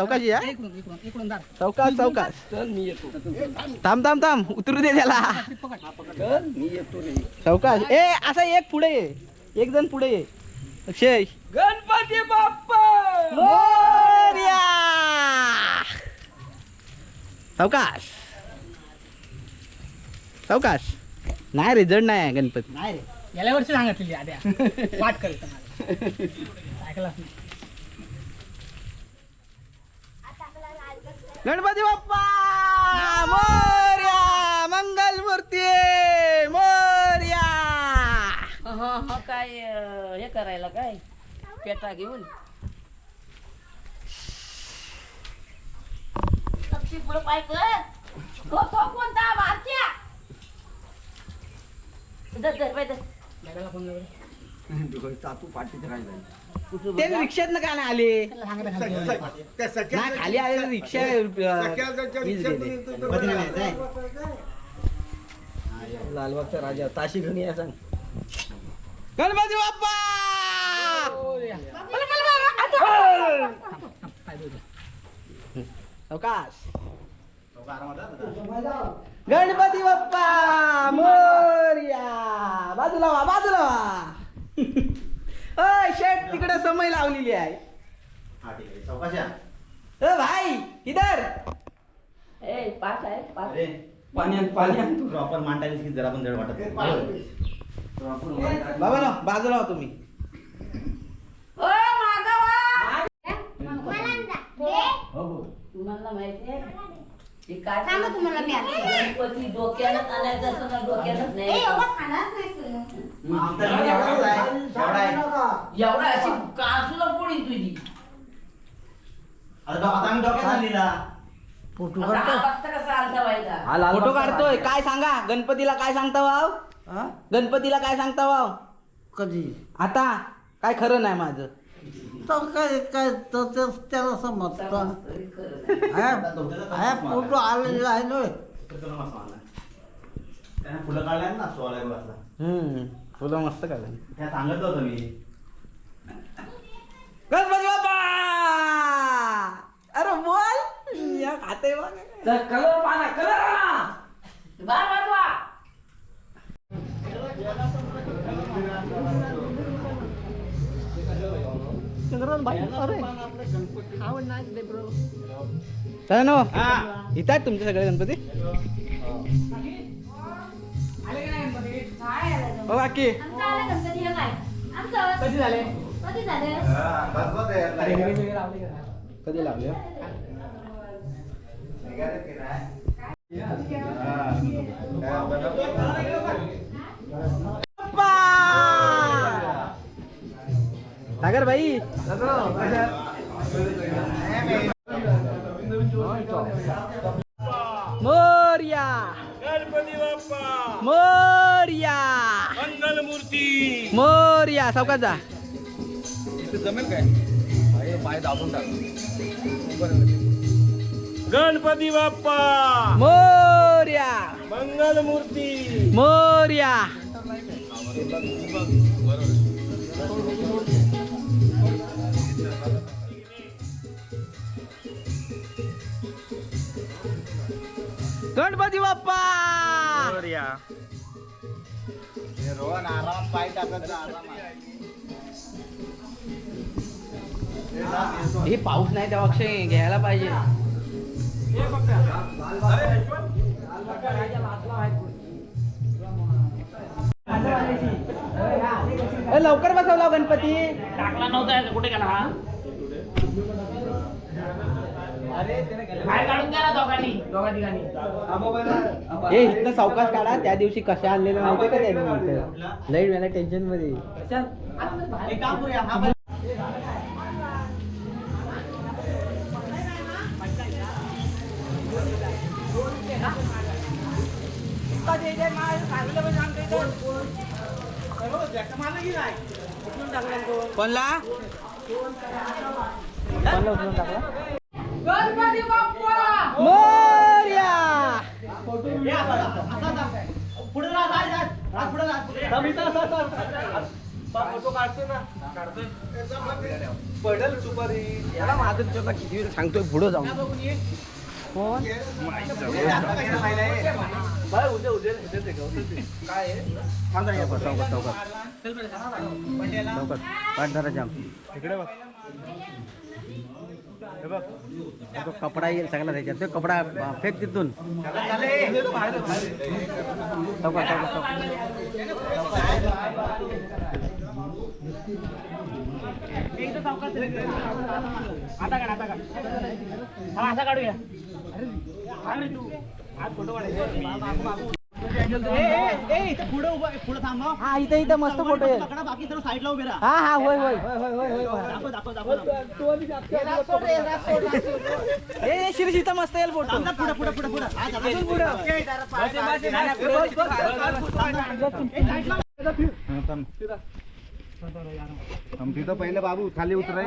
चौकाशी या. चौकास चौकास चल मी येतो थांब थांब थांब. उतरू दे त्याला. मी येतो रे चौकाश ए असा एक पुढे ये. एक जण पुढे ये. अक्षय. गणपती बाप्पा! मोरया! चौकाश चौकाश नाही रे जड नाही गणपती. नाही रे. गेल्या वर्षी सांगितलेली आद्या वाट करत ऐकलाच नाही. गणपती बाप्पा! मोर्या! मंगल मूर्ती मोर्या! हा हा काय हे करायला काय? पेटा घेऊन? पाय कोणता? भारतीय धर धर पाय धर फोन तातू पाठीत राहिला ते रिक्षात का नाही आले. नाही खाली आले रिक्षा अं, वीज गेले. लालबागचा राजा ताशी घेऊन या सांग. गणपती बाप्पा! पाय धुवू. अवकाश. गणपती बाप्पा मोर्या. बाजूला वा बाजूला वा. अय शेट तिकडे समय लावलेली आहे. अ भाई इधर. ए पाच आहे पाच पाण्यात पाण्यात प्रॉपर मांडायला की जरा पण जड वाटत बाबा ना बाजूला हो तुम्ही. ओ मागावा हो, तुम्हाला माहिती आहे? ते काय सांगा तुम्हाला मी आता. गणपती डोक्यानं आणायचं असं ना डोक्यानंच नाही. एवढा अशी कासुला पोळी तुझी. आता आम्ही डॉक्टर लिहिला आता हा बघता कसा आलता व्हायचा हा लाल फोटो काढतोय. काय सांगा? गणपतीला काय सांगता वाव? गणपतीला काय सांगता वाव? कधी? आता? काय खरं नाही माझं. तर काय काय ते त्याला समजतं. हा फोटो आलेला आहे ना. त्याने फुलं काढल्या ना सोळा वाजता हम्म फुलं मस्त काढलं त्या सांगितलं होतं मी. गणपती बाप्पा! अरे बोल या खाते बघ. कलर पाना कलर आणा बार बार चला ना इथं आहेत तुमचे सगळे गणपती? हो बाकी कधी झाले? कधी! सागर भाई. मोर्या. गणपती बाप्पा. मोर्या. मंगल मूर्ती मोर्या जा. जमेल काय? पाय दाबून टाक. गणपती बाप्पा. मोर्या. मंगल मूर्ती मोर्या रोहन आराम पाय टाकत जा. हे पाऊस नाही तेव्हा अक्षय घ्यायला पाहिजे. लवकर बसवला हो गणपती. टाकला नव्हता कुठे गेला हा? बाहेर काढून द्या ना दोघांनी. दोघा ठिकाणी. हे इथं सावकाश काढा त्या दिवशी कशा आणलेलं माहितीये का त्यांनी इथं लाइट मला टेन्शनमध्ये. एक काम करूया हा पण- कोणला? कोणला उचलून टाकला? गणपती बाप्पा मोर्या! पुढे पुढे राहा. याला माझं किती वेळ सांगतोय पुढे जाऊन. कोण? जरा, चौकात, चौकात, चौकात. चौकात. पाठ धरा जाम. तो कपडा येईल सगळा त्याच्यात. तो कपडा फेक तिथून. आता काढ आता काढ. हा असा काढूया. अरे तू. आज फोटो काढायचा. हं. हा इथं इथं मस्त फोटो आहे. पकडा बाकी सर्व साईडला उभे राहा. हा हा होय होय. होय होय होय होय दाखव दाखव दाखव ए शिरीष इथं मस्त येईल फोटो. पुढे पुढे पुढे पुढे. हा, जरा अजून पुढे. तिथं पहिले बाबू खाली उतराय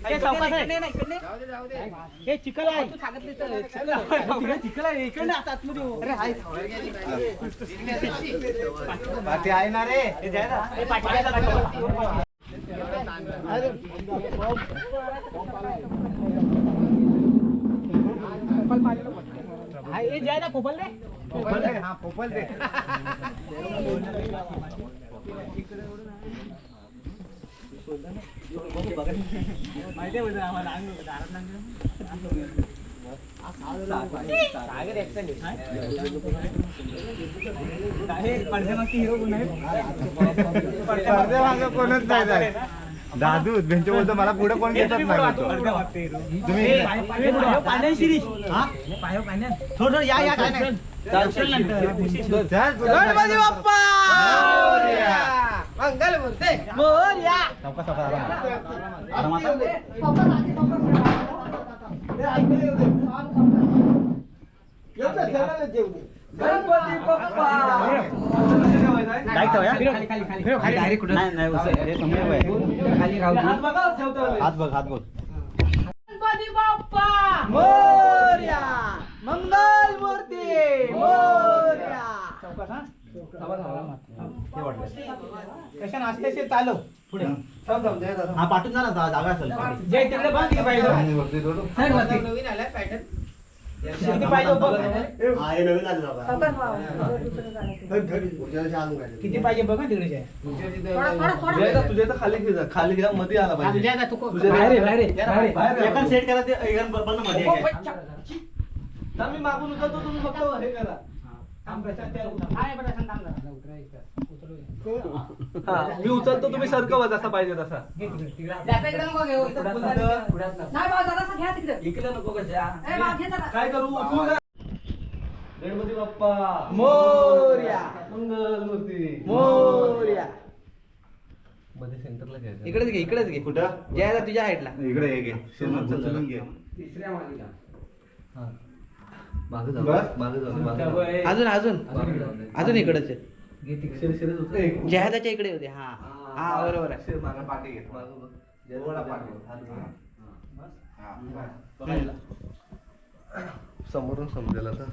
हे सगळं चिकन आहे, आहे. हे चौकात आहे. हे चिकन आहे आहे इकडे आता आतमध्ये हो. पाठी आहे ना रे हे जाय ना. हे. हा, हे जाय ना पोपल रे पोपल दे हा पोपल दे कोणच नाही जात. दादू त्यांच्या बोलतो मला पुढे कोण घेतच नाही. तुम्ही. थोडं या काय नाही. बाप्पा मंगल बोलते मोरया. गणपती बाप्पा ठेव. खाली खाली खाली. डायरेक्ट कुठं नाही नाही उचल. हे समोर आहे. खाली राहू दे. हात बघ हात बघ मोरया मंगल मूर्ती हा? कशा नाश्त्याचे? चालव. पुढे. हा. पाठून जा ना जा- जागा असेल. जय तिकडे बघ किती पाहिजे साईड वरती. नवीन आलाय पॅटर्न किती पाहिजे बघ. किती पाहिजे बघ ना तिकडे जय. तुझ्या तर खाली घे जा. खाली घे जा, मध्ये आला हा, पाहिजे. तुझ्या बाहेर बाहेर सेट करा ते एका बरोबर ना मध्ये आहे. मी मागून उचलतो तुम्ही फक्त हे करा. मी उचलतो तुम्ही सरकवा जसा पाहिजे तसा. इकडे नको काय करू? का? गणपती बाप्पा. मोरया. मंगल मूर्ती मोरया. मध्ये सेंटरला घ्यायचं. इकडेच घे इकडेच घे. कुठं? जयाला तुझ्या हाईटला. इकडे हे घे. उचलून घे मागे जाऊ. मागे जाऊ. मागे जाऊ. अजून अजून. अजून इकडेच. आहे शिर- शिरच उचल. जहादाच्या इकडे होते. हा. हा बरोबर आहे. शिर मागे पाठी घे. मागे बघ. जवळ पाठी घे. हात घे. हा. समोरून समजेल आता.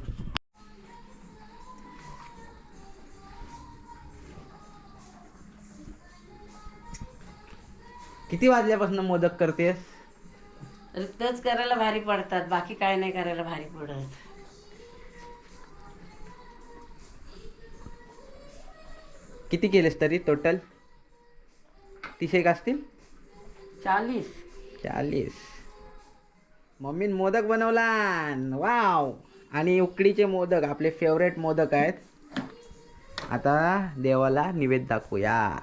किती वाजल्यापासून मोदक करतेस? तेच करायला भारी पडतात. बाकी काय नाही करायला भारी पडत. किती केलेस तरी टोटल तीस एक असतील? चाळीस. चाळीस. मम्मीन मोदक बनवला वाव. आणि उकडीचे मोदक आपले फेवरेट मोदक आहेत. आता देवाला निवेद दाखवूया.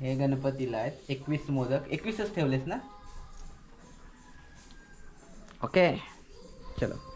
हे गणपतीला आहेत. एकवीस मोदक. एकवीसच ठेवलेस ना? ओके. चलो.